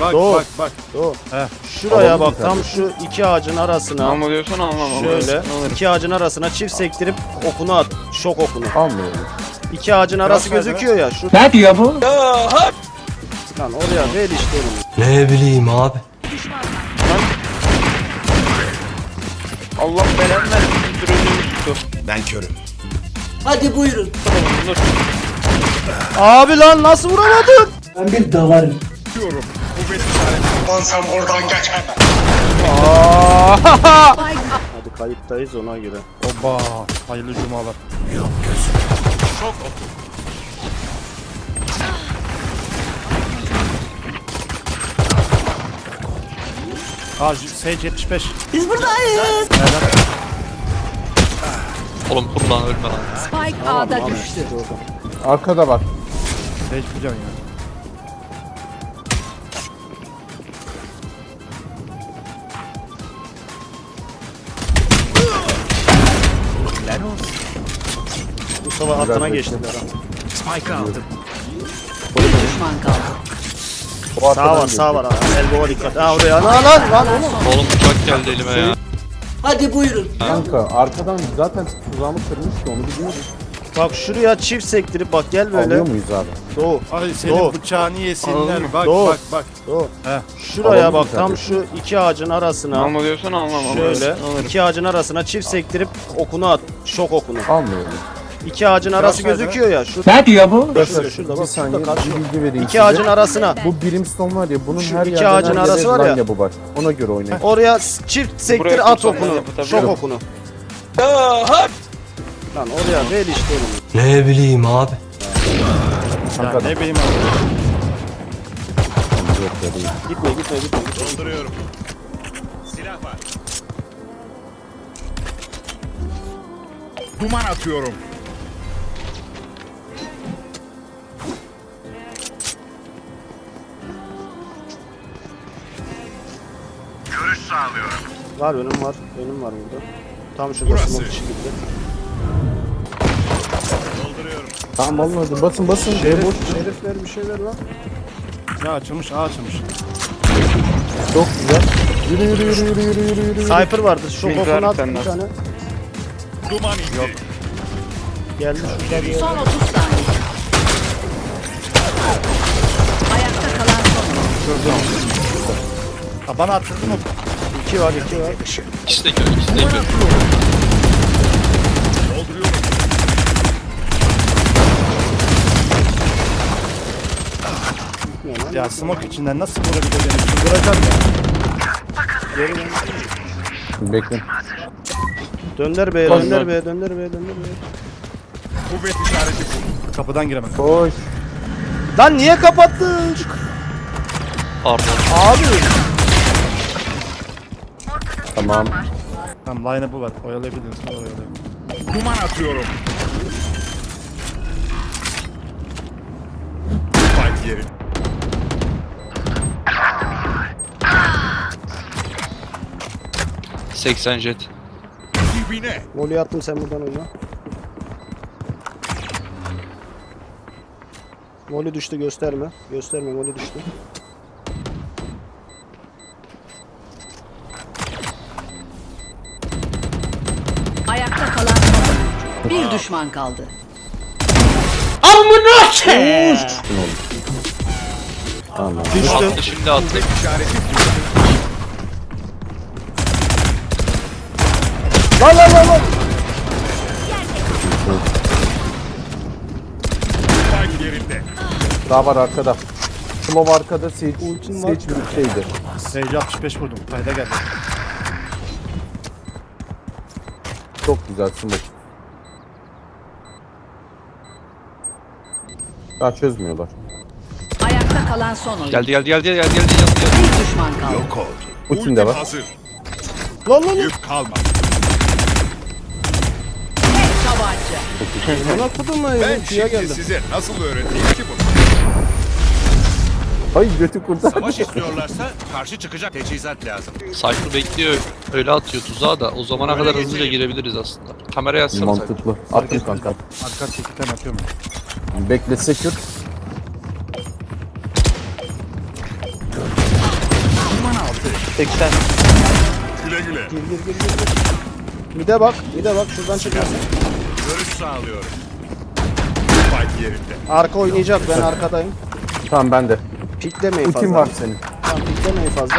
Bak Doğu. bak bak. Doğu. Heh. Şuraya Alalım bak tam şu iki ağacın arasına Alma diyorsan almam ama. şöyle Alırım. iki ağacın arasına çift sektirip okunu at. Şok okunu. Almıyorum. İki ağacın arası Biraz gözüküyor ya. Şu Ne diyor bu? lan oraya ver işte onu. Ne bileyim abi. Allah belanı versin. Ben körüm. Hadi buyurun. Abi lan nasıl vuramadın? Ben bir davarım. Diyorum. Kuvvet işareti. Sen buradan geçme. Hadi kayıttayız ona göre. Oba. Hayırlı cumalar. Şok oku. Aa Sage 75. Biz buradayız. Oğlum dur lan ölme lan. Spike A'da düştü. Arkada var. Sage bu can ya. Mustafa hattına geçtiler ha. Spike aldım. Bir düşman kaldı. Sağ var sağ var. Elbow'a dikkat. Ha oraya. Lan lan lan oğlum. Oğlum uçak geldi elime ya. Hadi buyurun. Kanka arkadan zaten tuzağımı kırmıştı onu biliyoruz. Bak şuraya çift sektirip bak gel böyle. Alıyor muyuz abi? Doğu. Ay senin Doğu. bıçağını yesinler. Bak Doğu. bak bak. Doğu. Heh. Şuraya Alalım bak tam tabii? şu iki ağacın arasına. Alma diyorsan almam. Şöyle Alırım. iki ağacın arasına çift sektirip okunu at. Şok okunu. Almıyorum. İki ağacın arası nerede? gözüküyor ya. Şu Ne diyor bu? şurada şurada bak. saniye Şurada karşı. bir bilgi vereyim İki size. ağacın arasına. Bu brimstone var ya bunun Şu her iki yerden ağacın her arası var ya. bu var. Ona göre oynayın. Oraya çift sektir Buraya at tutsam okunu. yapı tabii. Şok Yok. okunu. Lan oraya ver işte onu. Ne bileyim abi. Arkadan. ne bileyim abi. Gitme gitme gitme. gitme. Dolduruyorum. Silah var. Duman atıyorum. Var önüm var. Önüm var burada. Tam şurada Burası. smoke gitti. Dolduruyorum. Tamam alın hadi basın basın. Şerif, şerif ver bir şey ver lan. Ya açılmış A açılmış. Çok güzel. Yürü yürü yürü yürü yürü yürü yürü. Sniper vardı. Link okunu ver at bir tane bir daha. tane. Duman indi. Geldi şurada bir Son 30 saniye. Ayakta kalan son. Ha bana attırdın mı? İki var iki var. İkisi de kör, ikisi de kör. Ya smoke içinden nasıl vurabilir beni? Çıldıracağım ya. Bekle. Dönder be, Dön, dönder dön. be, dönder be, dönder be. Kuvvet işareti bu. Kapıdan giremem. Koş. Lan niye kapattın? Pardon. Abi. Tamam. Tamam line bu var. Oyalayabiliriz. Oyalayabiliriz. Duman atıyorum. Yerin. Cık, 80 jet. Dibine. Attım sen buradan oyna. Golü düştü gösterme. Gösterme golü düştü. Bir düşman kaldı. Düştü. Attı şimdi attı. İşareti Lan lan lan lan. Daha var arkada. Slow arkada Sage. Sage bir şeydi. Sage 65 vurdum. Kayda geldi. Çok güzel smoke. Daha çözmüyorlar. Ayakta kalan son oyun. Geldi geldi geldi geldi geldi geldi. Bir düşman kaldı. Yok oldu. Ultim de var. hazır. Lan lan lan. Yük kalmadı. Tek tabanca. Buna kudum mu? Ben Suya şimdi geldi. size nasıl öğreteyim ki bunu? Ay götü kurtar. Savaş istiyorlarsa karşı çıkacak teçhizat lazım. Cypher bekliyor. Öyle atıyor tuzağa da. O zamana kadar hızlıca girebiliriz aslında. Kamera yazsana Cypher. Mantıklı. Attım kanka. Arka çekitten atıyorum. Bekle sekür. Güle güle. Gir gir gir gir. gir. Bir de bak, bir de bak şuradan çıkmasın. Görüş sağlıyorum. Spike yerinde. Arka oynayacak, ben arkadayım. Tamam ben de. Piklemeyin fazla. Ultim var senin. Tamam piklemeyin fazla.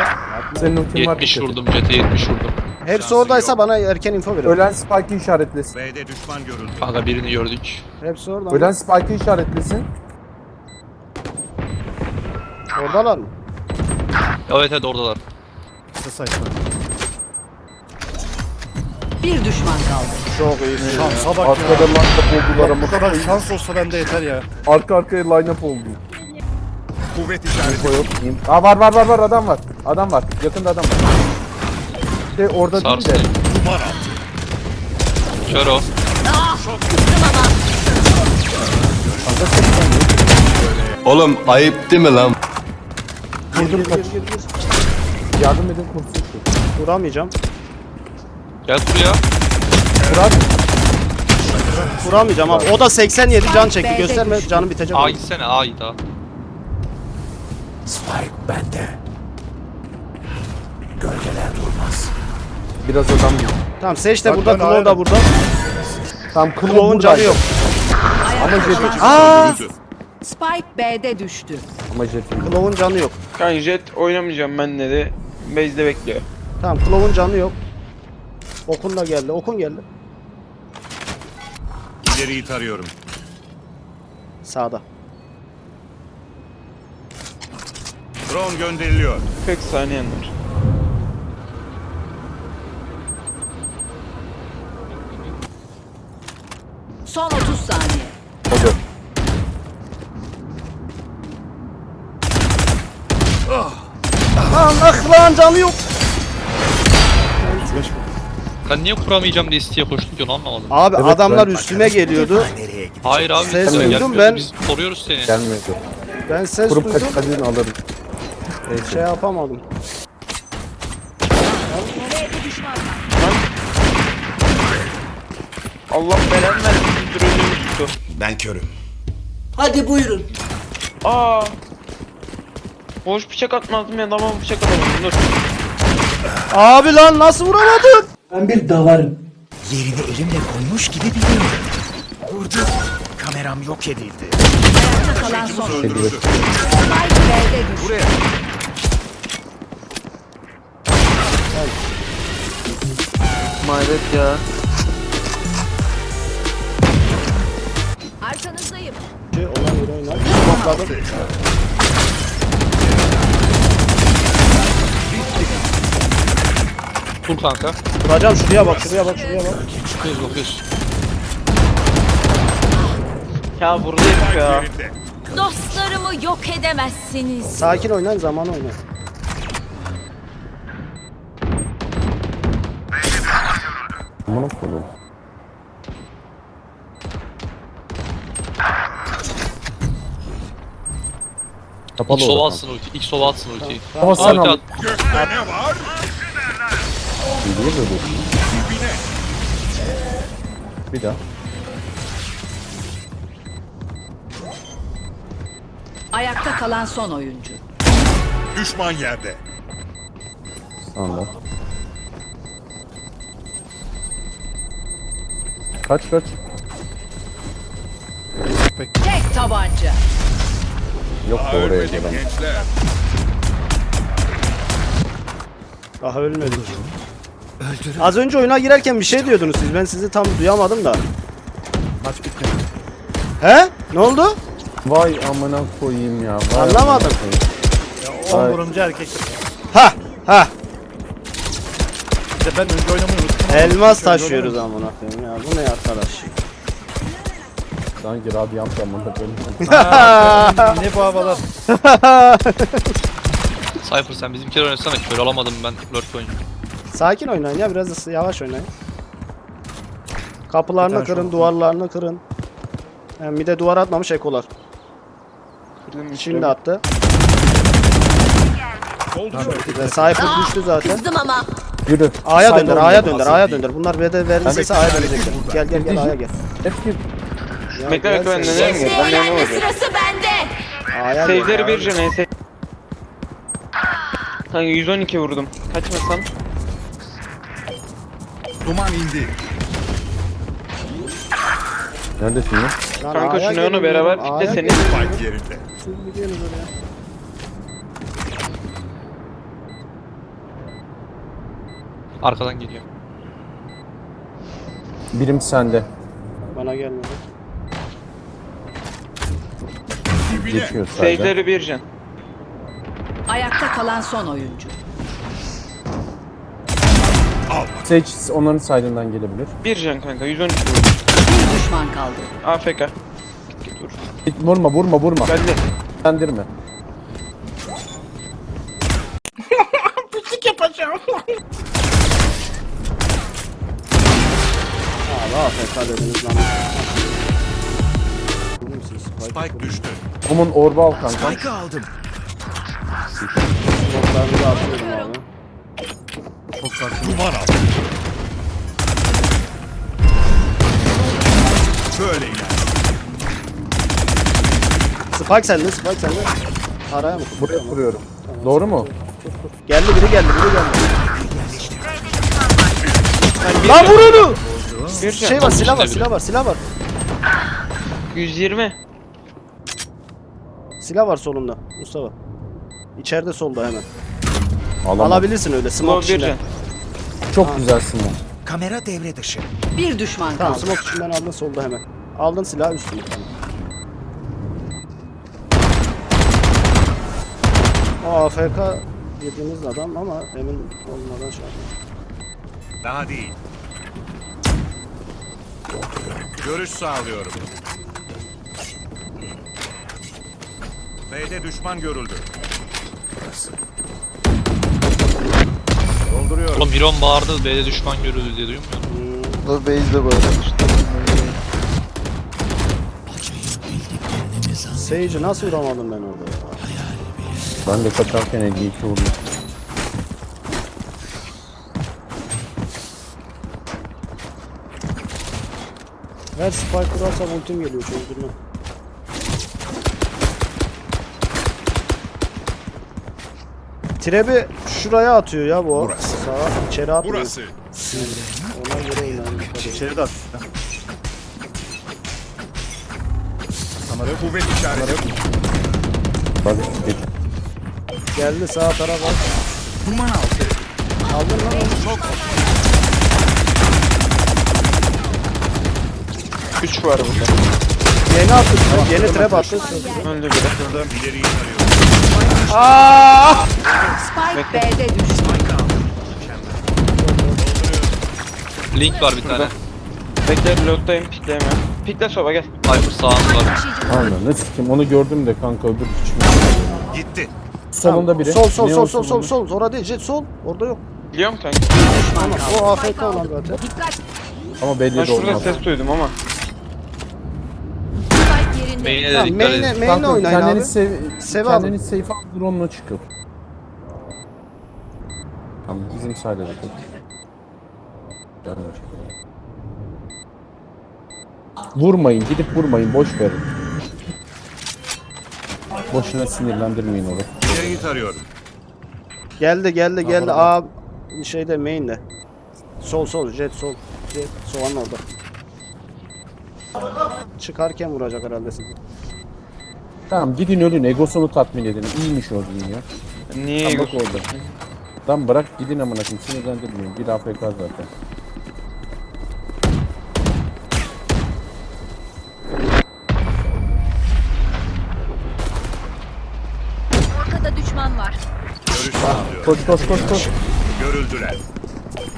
Senin ultin var. 70 dikkat et. vurdum Jet'e 70 vurdum. Hepsi oradaysa bana erken info verin. Ölen Spike'ı işaretlesin. B'de düşman görüldü. Aga birini gördük. Hepsi orada. Ölen Spike'ı işaretlesin. Oradalar mı? Evet evet oradalar. Kısa sayfa. Bir düşman kaldı. Çok iyisin. Şansa bak Arkada ya. line-up oldular Bu ama. kadar şans olsa bende yeter ya. Arka arkaya line-up oldu. Kuvvet işareti. Info yok. Aa var var var var adam var. Adam var. Yakında adam var. Şey orada değil Sarsın. de. Duman al. Kör o. Oğlum ayıp değil mi lan? Gir. gir. Yardım edin kursun şu. Vuramayacağım. Gel buraya. Fırat. Vuramayacağım abi. O da 87 can çekti. Gösterme canım bitecek. A onun. gitsene A git A. Biraz adam yok. Tamam Seç de Bak burada, ben Claw da ayrı. burada. Tam Claw'un canı yok. Ayakta kalan Aa! Spike B'de düştü. Ama jetin. Claw'un canı yok. Kanka jet oynamayacağım ben dedi. Base'de bekliyor. Tamam Claw'un canı yok. Okun da geldi. Okun geldi. İleriyi tarıyorum. Sağda. Drone gönderiliyor. 40 saniyen var. Son 30 saniye. O da. Lan lan canı yok. Sen niye kuramayacağım diye isteye koştun ki onu anlamadım. Abi Evet, adamlar ben- üstüme geliyordu. Hayır abi Ses sen duydum gelmiyorsun, ben. Biz koruyoruz seni. Gelmiyordu. Ben ses Kurup duydum. kadın alırım. Şey yapamadım. Allah belanı versin. Önümü tuttu. Ben körüm. Hadi buyurun. Aa. Boş bıçak atmazdım ya adama bıçak atamadım dur. Abi lan nasıl vuramadın? Ben bir davarım. Yerini elimle koymuş gibi biliyorum. Vurdu. Kameram yok edildi. Ayakta kalan son B'de düştü. Mayret ya. Arkanızdayım. Şey, olan yere oynar. Topladım. Dur kanka. Vuracağım şuraya bak şuraya bak şuraya bak. Bakıyoruz bakıyoruz. Ya burada herif ya. Dostlarımı yok edemezsiniz. Sakin oynayın zaman oynayın. Amına koyayım. Kapalı İlk sova atsın ulti. İlk sova atsın ultiyi. Ama sen Ulti al. at. Gökte ne var? Niye böyle? Bir daha. Ayakta kalan son oyuncu. Düşman yerde. Sağında. Kaç kaç. Tek tabanca. Yok da oraya Ölmedim gelen. gençler. Daha ölmedik. Az önce oyuna girerken bir şey diyordunuz siz. Ben sizi tam duyamadım da. Maç bitmedi. He? Ne oldu? Vay amına koyayım ya. Vay Anlamadım. amına koyayım. Ya 10 Ay. vurunca erkek. Ha ha. İşte ben önce oynamayı unuttum. Elmas taşıyoruz amına koyayım ya. Bu ne arkadaş? Sanki radyant amına koyayım. Ne bu havalar? Cypher sen bizimkiler oynasana. Kör alamadım ben. Lurk oynuyorum. Sakin oynayın ya biraz da yavaş oynayın. Kapılarını Bir kırın, duvarlarını kırın. Yani bir de duvar atmamış ekolar. Kırdım Şimdi işte. attı. Güzel. Cypher düştü zaten. Kızdım ama. Yürü. A'ya oynayalım. A'ya dönder, A'ya dönder. Bunlar verin Ben sesi A'ya dönecekler. Gel gel gel A'ya gel. Hep gir. Bekle bekle ben neden mi? Ben de ne olacak? Sırası bende. A'ya. Save'leri bir can neyse. Kanka 112 vurdum. Kaçmasam. Duman indi. Neredesin ya? Lan Kanka A'ya şunu onu gelin beraber A'ya seni. Spike yerinde. Oraya. Arkadan geliyor. Birim sende. Bana gelmedi. Geçiyor sayda. Save'leri bir can. Ayakta kalan son oyuncu. Sage onların side'ından gelebilir. Bir can kanka 112 vurdum. Bir düşman kaldı. AFK. Git git vur. Git, Vurma vurma vurma. Geldi. Sendirme. Abi AFK dediniz lan. Spike düştü. Omun orba al kanka. Spike'ı aldım. bloklarınızı atıyorum abi. Duman al. Şöyle iler. Spike sende, Spike sende. Araya mı? Buraya kuruyorum. Doğru mu? Geldi biri geldi, biri geldi. Lan vur onu! Bir. Şey var, silah var, silah var, silah var. 120. Silah var solunda Mustafa. İçeride solda hemen. Alamam. Alabilirsin öyle smoke bir içinden. can. Çok güzelsin lan. Kamera devre dışı. Bir düşman Tamam kaldı. smoke içinden aldın solda hemen. Aldın silahı üstüne. Tamam. O AFK dediğimiz adam ama emin olmadan şey yapma. Daha değil. Görüş sağlıyorum. B'de düşman görüldü. Dolduruyorum. Oğlum Miron bağırdı B'de düşman görüldü diye duymuyor musun? Sage'i nasıl vuramadım ben orada ya? Ben de kaçarken 52 vurdum. Her spike kurarsam ultim geliyor çözdürme. Trebi şuraya atıyor ya bu. Burası. Sağa içeri atmıyor. Burası. Ona göre oynayalım. İçeri de at. Kamera kuvvet işareti. Bak geç. Geldi sağ tarafa. Duman al. Aldın lan onu. Çok 3 var burada. Yeni attı. Yeni trap attı. Öldü biri. ileriyi tarıyorum. Spike B'de düştü. Link var bir tane. Bekle reload'dayım pikleyemiyorum. Pikle soba gel. Hyper sağımız var. Aynen ne sikim onu gördüm de kanka öbür küçük. Gitti. Solunda biri. Sol sol Neon sol sol sol solunda. sol. Orada değil jet sol. Orada yok. Biliyor musun kanka? O AFK olan zaten. Dikkat. Ama belli Ben de şurada olmaz. ses duydum ama. Main'e de dikkat main'e edin. Kanka oynayın abi. kendiniz sev, Sev kendiniz safe al drone'la çıkıp. Tamam bizim sayede de. Gelmiş. Vurmayın gidip vurmayın boş verin. Boşuna sinirlendirmeyin onu. İleriyi tarıyorum. Geldi geldi geldi. A şeyde main'de. Sol sol jet sol. Jet soğan orada. Çıkarken vuracak herhalde sizi. Tamam gidin ölün egosunu tatmin edin. İyiymiş o din ya. Niye Tam bak orada. Lan bırak gidin amına koyayım sinirlendirmeyin. Bir AFK zaten. Ortada düşman var. Görüş. Koş koş koş koş. Görüldüler.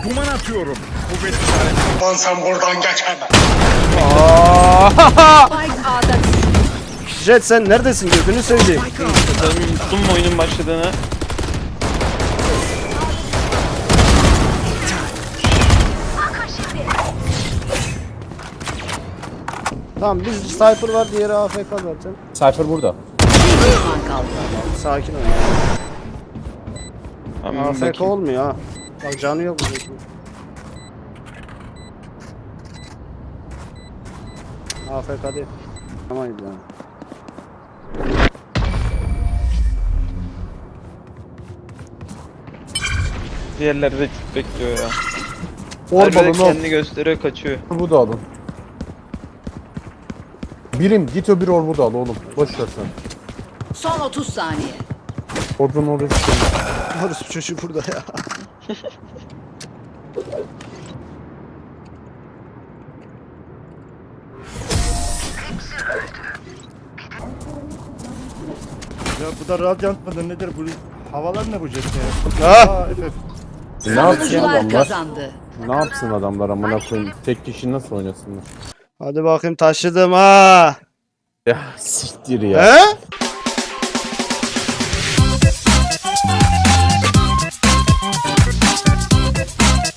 Duman atıyorum. Kuvvet işareti. Lan sen buradan geçemem. Jet sen neredesin gözünü seveyim. Ben unuttum mu oyunun başladığını? Tamam biz sniper var diğeri AFK zaten. Cypher burada. Bir düşman kaldı. Sakin ol. Tamam, AFK bakayım. olmuyor ha. Bak canı yok bizimki. AFK değil. Amaydı yani. Diğerleri de çok bekliyor ya. Or Her biri balonu kendini gösteriyor kaçıyor. orbu da alın. Birim git öbür orbu da al oğlum. Boş ver sen. Son 30 saniye. Orbun oraya şey. Orası çocuğu burada ya. bu da radyant mıdır nedir bu? Havalar ne bu jet ya? Aa, FF. Ne yapsın Savunucular adamlar? kazandı. Ne yapsın adamlar amına koyayım? Tek kişi nasıl oynasınlar? Hadi bakayım taşıdım ha. Ya siktir ya. He?